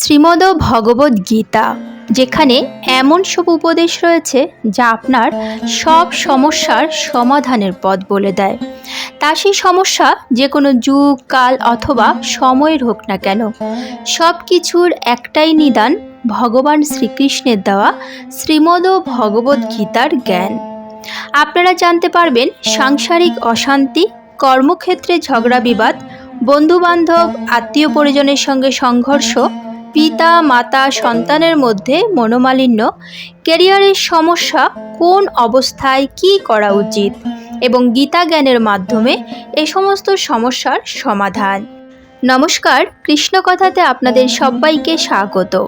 শ্রীমদ ভগবদ গীতা, যেখানে এমন সব উপদেশ রয়েছে যা আপনার সব সমস্যার সমাধানের পথ বলে দেয়। তা সেই সমস্যা যে কোনো যুগ, কাল অথবা সময়ের হোক না কেন, সব কিছুর একটাই নিদান ভগবান শ্রীকৃষ্ণের দেওয়া শ্রীমদ ভগবদ গীতার জ্ঞান। আপনারা জানতে পারবেন সাংসারিক অশান্তি, কর্মক্ষেত্রে ঝগড়া বিবাদ, বন্ধুবান্ধব আত্মীয় পরিজনের সঙ্গে সংঘর্ষ পিতা, মাতা, সন্তানের মধ্যে মনোমালিন্য। কেরিয়ারের সমস্যা, কোন অবস্থায় কি করা উচিত? এবং গীতা জ্ঞানের মাধ্যমে এ সমস্ত সমস্যার সমাধান। নমস্কার কৃষ্ণ কথাতে আপনাদের সবাইকে স্বাগত।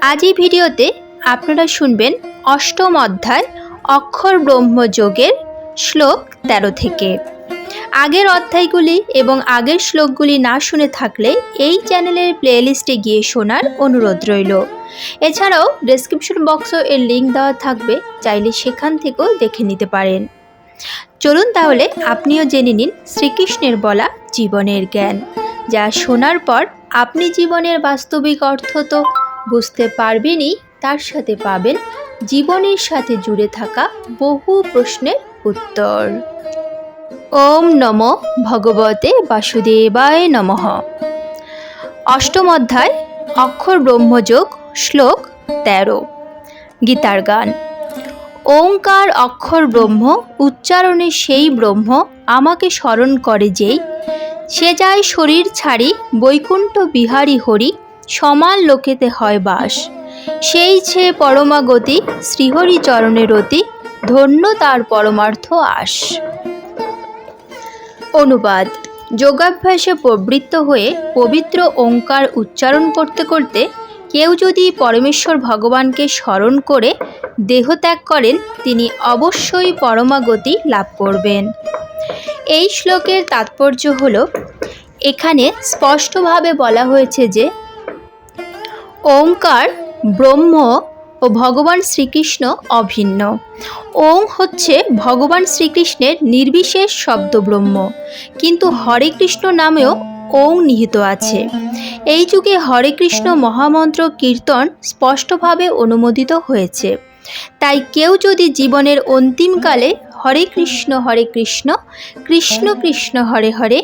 আজ এই ভিডিওতে আপনারা শুনবেন অষ্টম অধ্যায় অক্ষর ব্রহ্মযোগের শ্লোক তেরো থেকে। আগের অধ্যায়গুলি এবং আগের শ্লোকগুলি না শুনে থাকলে এই চ্যানেলের প্লেলিস্টে গিয়ে শোনার অনুরোধ রইল। এছাড়াও ডেসক্রিপশন বক্সও এর লিঙ্ক দেওয়া থাকবে, চাইলে সেখান থেকেও দেখে নিতে পারেন। চলুন তাহলে আপনিও জেনে নিন শ্রীকৃষ্ণের বলা জীবনের জ্ঞান, যা শোনার পর আপনি জীবনের বাস্তবিক অর্থ তো বুঝতে পারবেনই, তার সাথে পাবেন জীবনের সাথে জুড়ে থাকা বহু প্রশ্নের উত্তর। ওম নম ভগবতে বাসুদেবায় নমঃ। অষ্টম অধ্যায় অক্ষর ব্রহ্মযোগ, শ্লোক তেরো। গীতার গান। ওঙ্কার, অক্ষর ব্রহ্ম, উচ্চারণে সেই ব্রহ্ম আমাকে স্মরণ করে যেই, সে যায় শরীর ছাড়ি বৈকুণ্ঠ বিহারী হরি, সমান লোকেতে হয় বাস। সেই ছে পরমাগতি শ্রীহরি চরণের অতি ধন্য তার পরমার্থ আস। অনুবাদ। যোগাভ্যাসে প্রবৃত্ত হয়ে পবিত্র ওঙ্কার উচ্চারণ করতে করতে কেউ যদি পরমেশ্বর ভগবানকে স্মরণ করে দেহত্যাগ করেন, তিনি অবশ্যই পরমাগতি লাভ করবেন। এই শ্লোকের তাৎপর্য হল, এখানে স্পষ্টভাবে বলা হয়েছে যে, ওঙ্কার ব্রহ্ম ও ভগবান শ্রীকৃষ্ণ অভিন্ন। ওং হচ্ছে ভগবান শ্রীকৃষ্ণের নির্বিশেষ শব্দ ব্রহ্ম কিন্তু হরে কৃষ্ণ নামেও ওং নিহিত আছে। এই যুগে হরে কৃষ্ণ মহামন্ত্র কীর্তন স্পষ্টভাবে অনুমোদিত হয়েছে। তাই কেউ যদি জীবনের অন্তিমকালে হরে কৃষ্ণ হরে কৃষ্ণ কৃষ্ণ কৃষ্ণ হরে হরে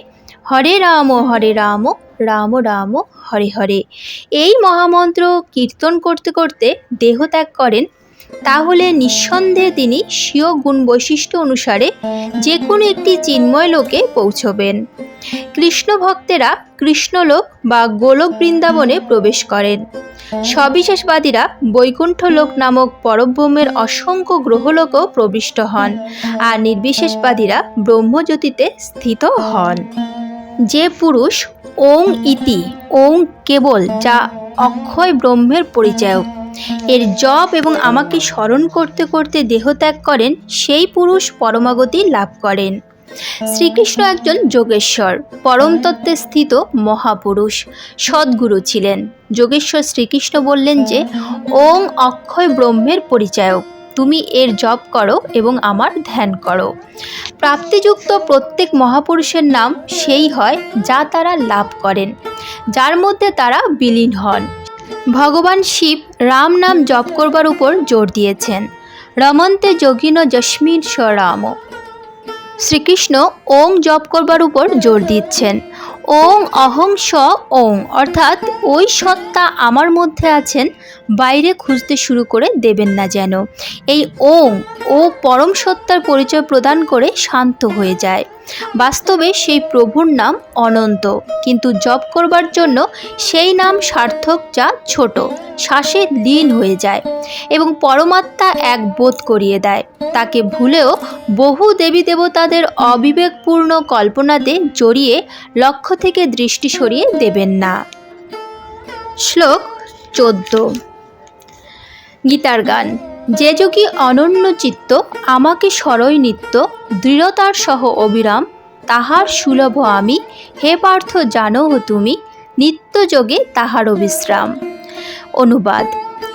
হরে রাম হরে রাম রাম রাম, হরে হরে। এই মহামন্ত্র কীর্তন করতে করতে দেহ ত্যাগ করেন, তাহলে নিঃসন্দেহে তিনি স্বীয় গুণ বৈশিষ্ট্য অনুসারে যে কোনো একটি চিন্ময় লোকে পৌঁছবেন। কৃষ্ণ ভক্তেরা কৃষ্ণলোক বা গোলক বৃন্দাবনে প্রবেশ করেন। সবিশেষবাদীরা বৈকুণ্ঠ লোক নামক পরব্রহ্মের অসংখ্য গ্রহলোকও প্রবিষ্ট হন, আর নির্বিশেষবাদীরা ব্রহ্মজ্যোতিতে স্থিত হন। যে পুরুষ ওং ইতি, ওং কেবল, যা অক্ষয় ব্রহ্মের পরিচায়ক। এর জপ এবং আমাকে স্মরণ করতে করতে দেহত্যাগ করেন, সেই পুরুষ পরমাগতি লাভ করেন। শ্রীকৃষ্ণ একজন যোগেশ্বর, পরমতত্ত্বে স্থিত মহাপুরুষ, সদ্গুরু ছিলেন। যোগেশ্বর শ্রীকৃষ্ণ বললেন যে, ওং অক্ষয় ব্রহ্মের পরিচায়ক। তুমি এর জপ করো এবং আমার ধ্যান করো। প্রাপ্তিযুক্ত প্রত্যেক মহাপুরুষের নাম সেই হয় যা তারা লাভ করেন, যার মধ্যে তারা বিলীন হন। ভগবান শিব রাম নাম জপ করবার উপর জোর দিয়েছেন। রমন্তে যোগিন যস্মিন স রাম। শ্রীকৃষ্ণ ওং জপ করবার উপর জোর দিচ্ছেন। ওং অহং স ওং, অর্থাৎ ওই সত্তা আমার মধ্যে আছেন বাইরে খুঁজতে শুরু করে দেবেন না যেন। এই ওং ও পরম সত্তার পরিচয় প্রদান করে শান্ত হয়ে যায়। বাস্তবে সেই প্রভুর নাম অনন্ত, কিন্তু জপ করবার জন্য সেই নাম সার্থক যা ছোট, শ্বাসে লীন হয়ে যায় এবং পরমাত্মা এক বোধ করিয়ে দেয়। তাকে ভুলেও বহু দেবী দেবতাদের অবিবেকপূর্ণ কল্পনাতে জড়িয়ে লক্ষ্য থেকে দৃষ্টি সরিয়ে দেবেন না। শ্লোক চোদ্দ। গীতার গান। যে যোগী অনন্য চিত্ত, আমাকে স্মরয় নিত্য, দৃঢ়তার সহ অবিরাম, তাহার সুলভ আমি, হে পার্থ জানো তুমি নিত্যযোগে তাহার বিশ্রাম। অনুবাদ,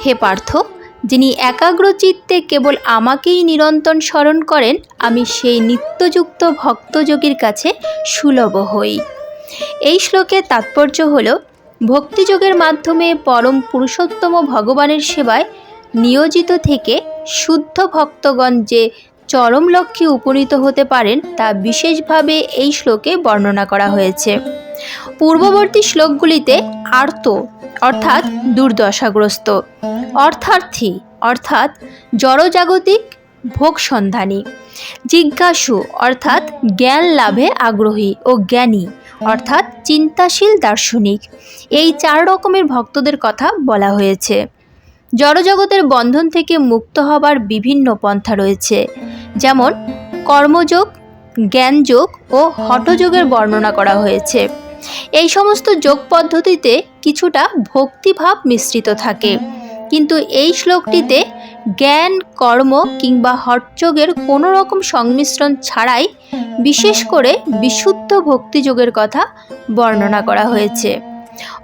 হে পার্থ, যিনি একাগ্রচিত্তে কেবল আমাকেই নিরন্তর স্মরণ করেন, আমি সেই নিত্যযুক্ত ভক্তযোগীর কাছে সুলভ হই। এই শ্লোকের তাৎপর্য হল ভক্তিযোগের মাধ্যমে পরম পুরুষোত্তম ভগবানের সেবায় নিয়োজিত থেকে শুদ্ধ ভক্তগণ যে চরম লক্ষ্যে উপনীত হতে পারেন, তা বিশেষভাবে এই শ্লোকে বর্ণনা করা হয়েছে। পূর্ববর্তী শ্লোকগুলিতে আর্ত, অর্থাৎ দুর্দশাগ্রস্ত, অর্থার্থী, অর্থাৎ জড়জাগতিক ভোগ সন্ধানী জিজ্ঞাসু, অর্থাৎ জ্ঞান লাভে আগ্রহী ও জ্ঞানী, অর্থাৎ চিন্তাশীল দার্শনিক। এই চার রকমের ভক্তদের কথা বলা হয়েছে। জড়জগতের বন্ধন থেকে মুক্ত হবার বিভিন্ন পন্থা রয়েছে, যেমন কর্মযোগ, জ্ঞানযোগ ও হঠযোগের বর্ণনা করা হয়েছে। এই সমস্ত যোগ পদ্ধতিতে কিছুটা ভক্তিভাব মিশ্রিত থাকে। কিন্তু এই শ্লোকটিতে জ্ঞান, কর্ম কিংবা হটযোগের কোনো রকম সংমিশ্রণ ছাড়াই বিশেষ করে বিশুদ্ধ ভক্তিযোগের কথা বর্ণনা করা হয়েছে।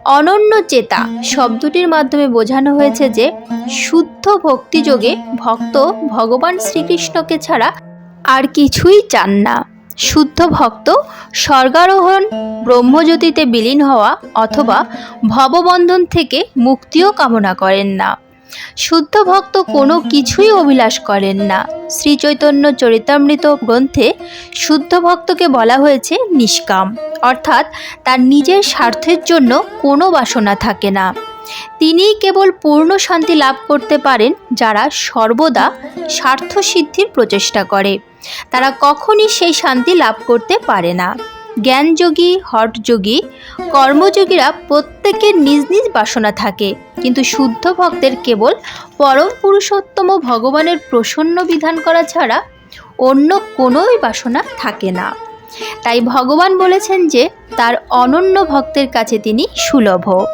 অনন্য চেতা শব্দটির মাধ্যমে বোঝানো হয়েছে যে শুদ্ধ ভক্তিযোগে ভক্ত ভগবান শ্রীকৃষ্ণকে ছাড়া আর কিছুই চান না। শুদ্ধ ভক্ত স্বর্গারোহণ, ব্রহ্মজ্যোতিতে বিলীন হওয়া অথবা ভববন্ধন থেকে মুক্তিও কামনা করেন না। শুদ্ধ ভক্ত কোনো কিছুই অভিলাষ করেন না। শ্রী চৈতন্য চরিতামৃত গ্রন্থে শুদ্ধ ভক্তকে বলা হয়েছে নিষ্কাম। অর্থাৎ তার নিজের স্বার্থের জন্য কোনো বাসনা থাকে না। তিনিই কেবল পূর্ণ শান্তি লাভ করতে পারেন যারা সর্বদা স্বার্থ সিদ্ধির প্রচেষ্টা করে। তারা কখনই সেই শান্তি লাভ করতে পারে না। জ্ঞানযোগী হটযোগী কর্মযোগীরা প্রত্যেকের নিজ নিজ বাসনা থাকে। কিন্তু শুদ্ধ ভক্তের কেবল পরম পুরুষোত্তম ভগবানের প্রসন্ন বিধান করা ছাড়া অন্য কোনোই বাসনা থাকে না। তাই ভগবান বলেছেন যে, তার অনন্য ভক্তের কাছে তিনি সুলভ।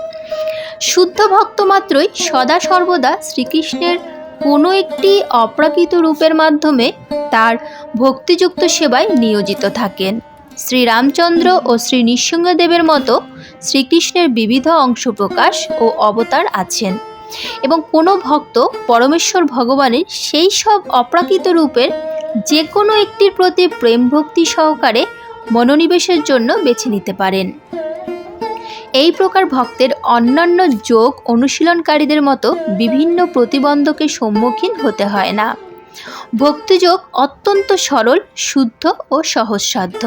শুদ্ধ ভক্ত মাত্রই সদা সর্বদা শ্রীকৃষ্ণের কোনো একটি অপ্রাকৃত রূপের মাধ্যমে তার ভক্তিযুক্ত সেবায় নিয়োজিত থাকেন। শ্রীরামচন্দ্র ও শ্রী নৃসিংহদেবের মতো শ্রীকৃষ্ণের বিবিধ অংশ প্রকাশ ও অবতার আছেন। এবং কোনো ভক্ত পরমেশ্বর ভগবানের সেই সব অপ্রাকৃত রূপের যে কোনো একটির প্রতি প্রেম ভক্তি সহকারে মনোনিবেশের জন্য বেছে নিতে পারেন। এই প্রকার ভক্তের অন্যান্য যোগ অনুশীলনকারীদের মতো বিভিন্ন প্রতিবন্ধকের সম্মুখীন হতে হয় না। ভক্তিযোগ অত্যন্ত সরল, শুদ্ধ ও সহজসাধ্য।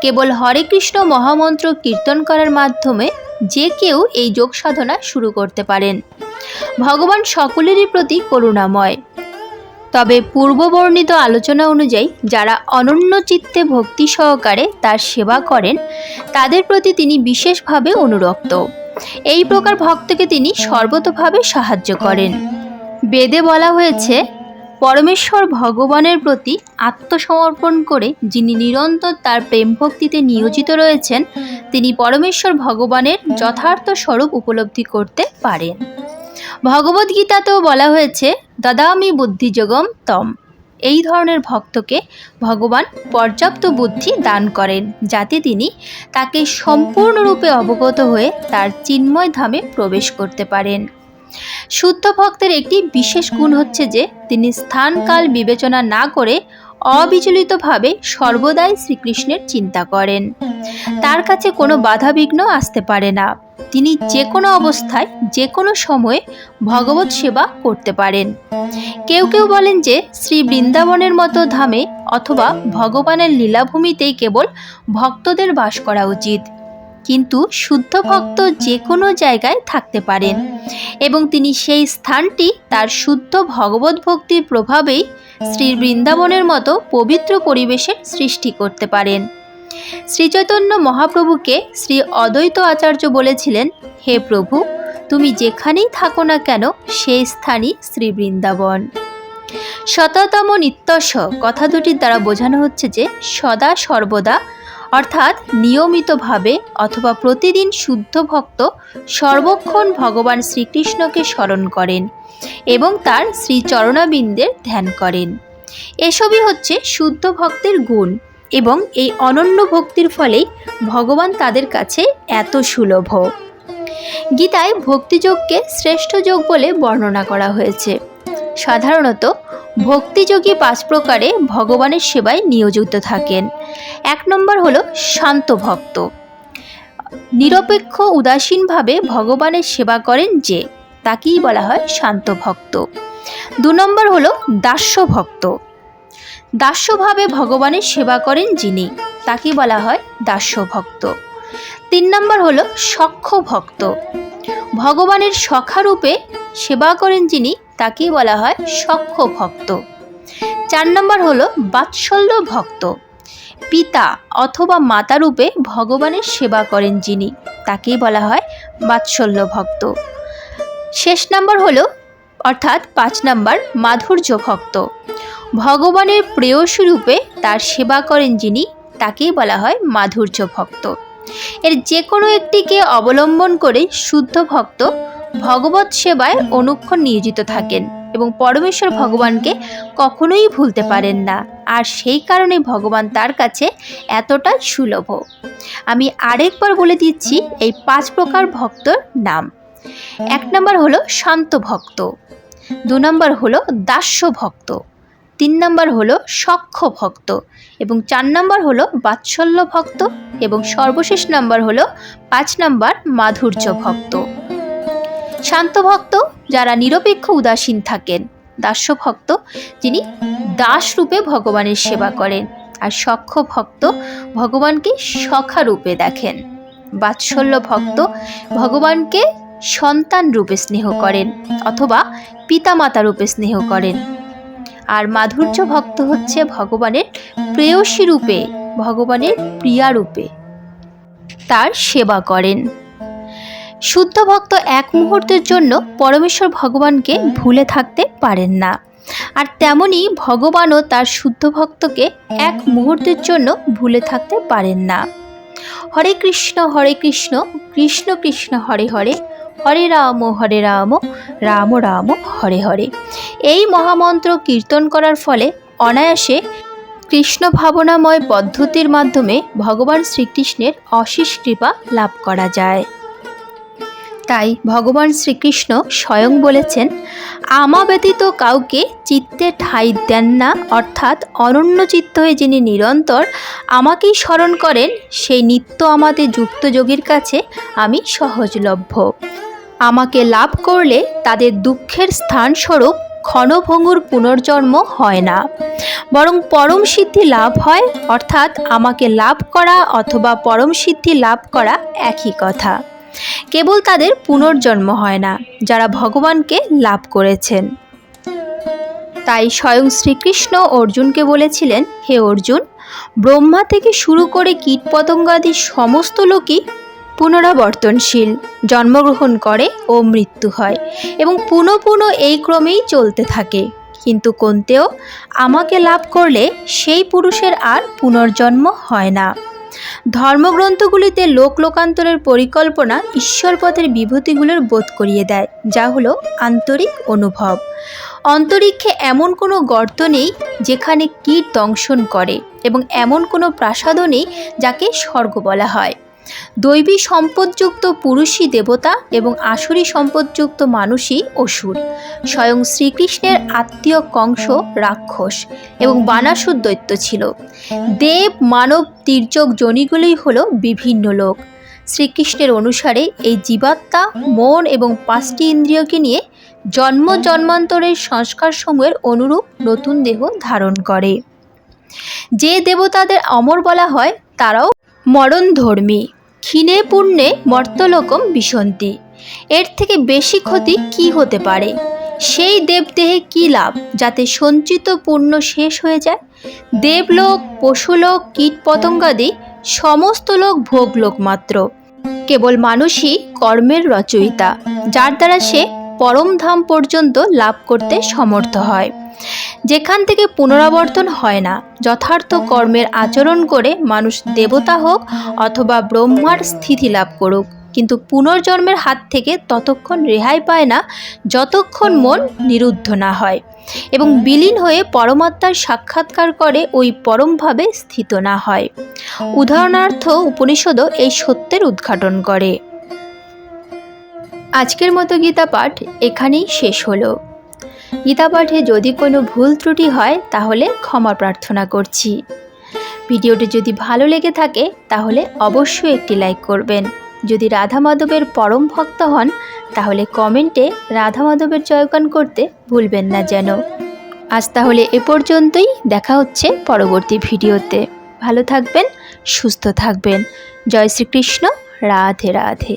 কেবল হরে কৃষ্ণ মহামন্ত্র কীর্তন করার মাধ্যমে যে কেউ এই যোগ সাধনা শুরু করতে পারেন। ভগবান সকলেরই প্রতি করুণাময়। তবে পূর্ববর্ণিত আলোচনা অনুযায়ী যারা অনন্য চিত্তে ভক্তি সহকারে তার সেবা করেন, তাদের প্রতি তিনি বিশেষভাবে অনুরক্ত। এই প্রকার ভক্তকে তিনি সর্বতভাবে সাহায্য করেন। বেদে বলা হয়েছে পরমেশ্বর ভগবানের প্রতি আত্মসমর্পণ করে যিনি নিরন্তর তার প্রেম ভক্তিতে নিয়োজিত রয়েছেন, তিনি পরমেশ্বর ভগবানের যথার্থ স্বরূপ উপলব্ধি করতে পারেন। ভগবদ্গীতাতেও বলা হয়েছে, দদামি বুদ্ধিযোগম তম। এই ধরনের ভক্তকে ভগবান পর্যাপ্ত বুদ্ধি দান করেন, যাতে তিনি তাকে সম্পূর্ণরূপে অবগত হয়ে তার চিন্ময় ধামে প্রবেশ করতে পারেন। শুদ্ধ ভক্তের একটি বিশেষ গুণ হচ্ছে যে, তিনি স্থানকাল বিবেচনা না করে অবিচলিতভাবে সর্বদাই শ্রীকৃষ্ণের চিন্তা করেন। তার কাছে কোনো বাধাবিঘ্ন আসতে পারে না। তিনি যে কোনো অবস্থায় যে কোনো সময়ে ভগবত সেবা করতে পারেন। কেউ কেউ বলেন যে, শ্রী বৃন্দাবনের মতো ধামে অথবা ভগবানের লীলাভূমিতেই কেবল ভক্তদের বাস করা উচিত। কিন্তু শুদ্ধ ভক্ত যে কোনো জায়গায় থাকতে পারেন। এবং তিনি সেই স্থানটি তার শুদ্ধ ভগবত ভক্তির প্রভাবেই শ্রী বৃন্দাবনের মতো পবিত্র পরিবেশের সৃষ্টি করতে পারেন। শ্রীচৈতন্য মহাপ্রভুকে শ্রী অদ্বৈত আচার্য বলেছিলেন, হে প্রভু, তুমি যেখানেই থাকো না কেন, সেই স্থানই শ্রী বৃন্দাবন। শততম নিত্যস কথা দুটির দ্বারা বোঝানো হচ্ছে যে, সদা সর্বদা অর্থাৎ নিয়মিতভাবে অথবা প্রতিদিন শুদ্ধ ভক্ত সর্বক্ষণ ভগবান শ্রীকৃষ্ণকে স্মরণ করেন এবং তার শ্রীচরণাবিন্দের ধ্যান করেন। এসবই হচ্ছে শুদ্ধ ভক্তের গুণ এবং এই অনন্য ভক্তির ফলেই ভগবান তাদের কাছে এত সুলভ। গীতায় ভক্তিযোগকে শ্রেষ্ঠ যোগ বলে বর্ণনা করা হয়েছে। সাধারণত ভক্তিযোগী পাঁচ প্রকারে ভগবানের সেবায় নিয়োজিত থাকেন। এক নম্বর হলো শান্ত ভক্ত। নিরপেক্ষ, উদাসীনভাবে ভগবানের সেবা করেন যে, তাকেই বলা হয় শান্ত ভক্ত। দু নম্বর হলো দাস্য ভক্ত। দাস্যভাবে ভগবানের সেবা করেন যিনি, তাকেই বলা হয় দাস্য ভক্ত। তিন নম্বর হলো সখ্য ভক্ত। ভগবানের সখারূপে সেবা করেন যিনি তাকেই বলা হয় সখ্য ভক্ত। চার নম্বর হলো বাৎসল্য ভক্ত। পিতা অথবা মাতারূপে ভগবানের সেবা করেন যিনি, তাকেই বলা হয় বাৎসল্য ভক্ত। শেষ নম্বর হলো, অর্থাৎ পাঁচ নম্বর মাধুর্য ভক্ত। ভগবানের প্রেয়সী রূপে তার সেবা করেন যিনি, তাকেই বলা হয় মাধুর্য ভক্ত। এর যে কোনো একটিকে অবলম্বন করে শুদ্ধ ভক্ত ভগবত সেবায় অনুক্ষণ নিয়োজিত থাকেন এবং পরমেশ্বর ভগবানকে কখনোই ভুলতে পারেন না। আর সেই কারণে ভগবান তার কাছে এতটা সুলভ। আমি আরেকবার বলে দিচ্ছি এই পাঁচ প্রকার ভক্তর নাম। এক নম্বর হলো শান্ত ভক্ত। দু নম্বর হলো দাস্য ভক্ত। তিন নম্বর হলো সক্ষ ভক্ত। এবং চার নম্বর হলো বাৎসল্য ভক্ত। এবং সর্বশেষ নম্বর হলো পাঁচ নম্বর মাধুর্য ভক্ত। শান্ত ভক্ত যারা নিরপেক্ষ উদাসীন থাকেন। দাস্য ভক্ত যিনি দাস রূপে ভগবানের সেবা করেন আর সখ্য ভক্ত ভগবানকে সখা রূপে দেখেন। বাৎসল্য ভক্ত ভগবানকে সন্তান রূপে স্নেহ করেন অথবা পিতামাতা রূপে স্নেহ করেন। আর মাধুর্য ভক্ত হচ্ছে ভগবানের প্রেয়সী রূপে, ভগবানের প্রিয়া রূপে। তার সেবা করেন। শুদ্ধ ভক্ত এক মুহূর্তের জন্য পরমেশ্বর ভগবানকে ভুলে থাকতে পারেন না। আর তেমনি ভগবানও তার শুদ্ধ ভক্তকে এক মুহূর্তের জন্য ভুলে থাকতে পারেন না। হরে কৃষ্ণ হরে কৃষ্ণ কৃষ্ণ কৃষ্ণ, হরে হরে হরে রাম হরে রাম রাম রাম, হরে হরে। এই মহামন্ত্র কীর্তন করার ফলে অনায়াসে কৃষ্ণ ভাবনাময় পদ্ধতির মাধ্যমে ভগবান শ্রীকৃষ্ণের অশেষ কৃপা লাভ করা যায়। তাই ভগবান শ্রীকৃষ্ণ স্বয়ং বলেছেন, আমা ব্যতীত কাউকে চিত্তে ঠাঁই দেন না, অর্থাৎ অনন্য চিত্ত হয়ে যিনি নিরন্তর আমাকেই স্মরণ করেন, সেই নিত্য আমাদের যুক্ত যোগীর কাছে আমি সহজলভ্য। আমাকে লাভ করলে তাদের দুঃখের স্থানস্বরূপ ক্ষণভঙ্গুর পুনর্জন্ম হয় না। বরং পরম সিদ্ধি লাভ হয়, অর্থাৎ আমাকে লাভ করা অথবা পরম সিদ্ধি লাভ করা একই কথা। কেবল তাদের পুনর্জন্ম হয় না, যারা ভগবানকে লাভ করেছেন। তাই স্বয়ং শ্রীকৃষ্ণ অর্জুনকে বলেছিলেন, হে অর্জুন, ব্রহ্মা থেকে শুরু করে কীটপতঙ্গাদি সমস্ত লোকই পুনরাবর্তনশীল, জন্মগ্রহণ করে ও মৃত্যু হয় এবং পুনঃ পুনঃ এই ক্রমেই চলতে থাকে। কিন্তু কোনতেও আমাকে লাভ করলে সেই পুরুষের আর পুনর্জন্ম হয় না। ধর্মগ্রন্থগুলিতে লোক লোকান্তরের পরিকল্পনা ঈশ্বরপথের বিভূতিগুলোর বোধ করিয়ে দেয়, যা হলো আন্তরিক অনুভব। অন্তরিক্ষে এমন কোনো গর্ত নেই যেখানে কীট দংশন করে এবং এমন কোনো প্রাসাদও নেই যাকে স্বর্গ বলা হয়। দৈবী সম্পদযুক্ত পুরুষই দেবতা এবং আসুরি সম্পদযুক্ত মানুষই অসুর। স্বয়ং শ্রীকৃষ্ণের আত্মীয় কংস রাক্ষস এবং বানাসুর দৈত্য ছিল। দেব, মানব, তির্যক জনিগুলোই হলো বিভিন্ন লোক। শ্রীকৃষ্ণের অনুসারে এই জীবাত্মা, মন এবং পাঁচটি ইন্দ্রিয়কে নিয়ে জন্ম জন্মান্তরের সংস্কার সমূহের অনুরূপ নতুন দেহ ধারণ করে। যে দেবতাদের অমর বলা হয়, তারাও মরণধর্মী। ক্ষীণে পূর্ণে মর্তলোকম বিষন্তি। এর থেকে বেশি ক্ষতি কি হতে পারে? সেই দেবদেহে কি লাভ যাতে সঞ্চিত পূর্ণ শেষ হয়ে যায়? দেবলোক, পশুলোক কীট পতঙ্গাদি সমস্ত লোক ভোগলোক মাত্র। কেবল মানুষই কর্মের রচয়িতা, যার দ্বারা সে পরমধাম পর্যন্ত লাভ করতে সমর্থ হয়। যেখান থেকে পুনরাবর্তন হয় না, যথার্থ কর্মের আচরণ করে মানুষ দেবতা হোক অথবা ব্রহ্মার স্থিতি লাভ করুক, কিন্তু পুনর্জন্মের হাত থেকে ততক্ষণ রেহাই পায় না যতক্ষণ মন নিরুদ্ধ না হয় এবং বিলীন হয়ে পরমাত্মার সাক্ষাৎকার করে ওই পরমভাবে স্থিত না হয়। উদাহরণার্থ উপনিষদও এই সত্যের উদ্ঘাটন করে। আজকের মতো গীতা পাঠ এখানেই শেষ হলো। গীতা পাঠে যদি কোনো ভুল ত্রুটি হয়, তাহলে ক্ষমা প্রার্থনা করছি। ভিডিওটি যদি ভালো লেগে থাকে, তাহলে অবশ্যই একটি লাইক করবেন। যদি রাধা মাধবের পরম ভক্ত হন, তাহলে কমেন্টে রাধা মাধবের জয়গান করতে ভুলবেন না যেন। আজ তাহলে এ পর্যন্তই, দেখা হচ্ছে পরবর্তী ভিডিওতে। ভালো থাকবেন, সুস্থ থাকবেন। জয় শ্রীকৃষ্ণ, রাধে রাধে।